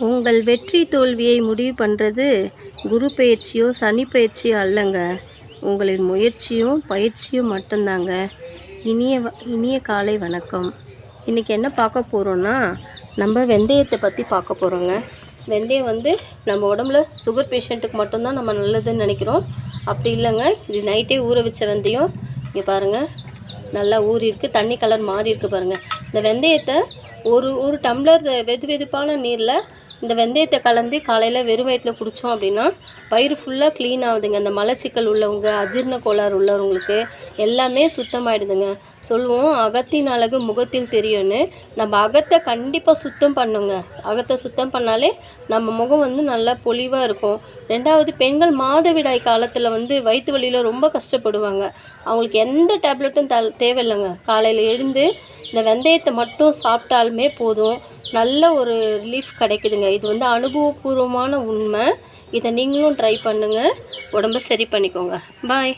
உங்கள் வெற்றி தோல்வியை முடிவு பண்ணுறது குரு பயிற்சியோ சனி பயிற்சியோ அல்லங்க. உங்களின் முயற்சியும் பயிற்சியும் மட்டும்தாங்க. இனிய வ- இனிய காலை வணக்கம். இன்றைக்கி என்ன பார்க்க போகிறோன்னா நம்ம வெந்தயத்தை பற்றி பார்க்க போகிறோங்க வெந்தயம் வந்து நம்ம உடம்புல சுகர் பேஷண்ட்டுக்கு மட்டும்தான் நம்ம நல்லதுன்னு நினைக்கிறோம். அப்படி இல்லைங்க. இது நைட்டே ஊற வச்ச வெந்தயம். இங்கே பாருங்கள் நல்லா ஊறிருக்கு தண்ணி கலர் மாறி இருக்குது பாருங்கள் இந்த வெந்தயத்தை ஒரு ஒரு டம்ளர் வெது வெதுப்பான நீரில் இந்த வெந்தயத்தை கலந்து காலையில் வெறும் வயிற்றில் குடித்தோம் அப்படின்னா வயிறு ஃபுல்லாக க்ளீன் ஆகுதுங்க. இந்த மலச்சிக்கல் உள்ளவங்க அஜீரண கோளாறு உள்ளவங்களுக்கு எல்லாமே சுத்தமாயிடுதுங்க. சொல்லுவோம் அகத்தின் அழகு முகத்தில் தெரியும்னு. நம்ம அகத்தை கண்டிப்பாக சுத்தம் பண்ணுங்க. அகத்தை சுத்தம் பண்ணாலே நம்ம முகம் வந்து நல்லா பொலிவாக இருக்கும். ரெண்டாவது பெண்கள் மாதவிடாய் காலத்தில் வந்து வயிற்று வலியில் ரொம்ப கஷ்டப்படுவாங்க. அவங்களுக்கு எந்த டேப்லெட்டும் த தேவையில்லைங்க. காலையில் எழுந்து இந்த வெந்தயத்தை மட்டும் சாப்பிட்டாலுமே போதும். நல்ல ஒரு ரிலீஃப் கிடைக்குதுங்க. இது வந்து அனுபவபூர்வமான உண்மை. இதை நீங்களும் ட்ரை பண்ணுங்கள் உடம்ப சரி பண்ணிக்கோங்க. பாய்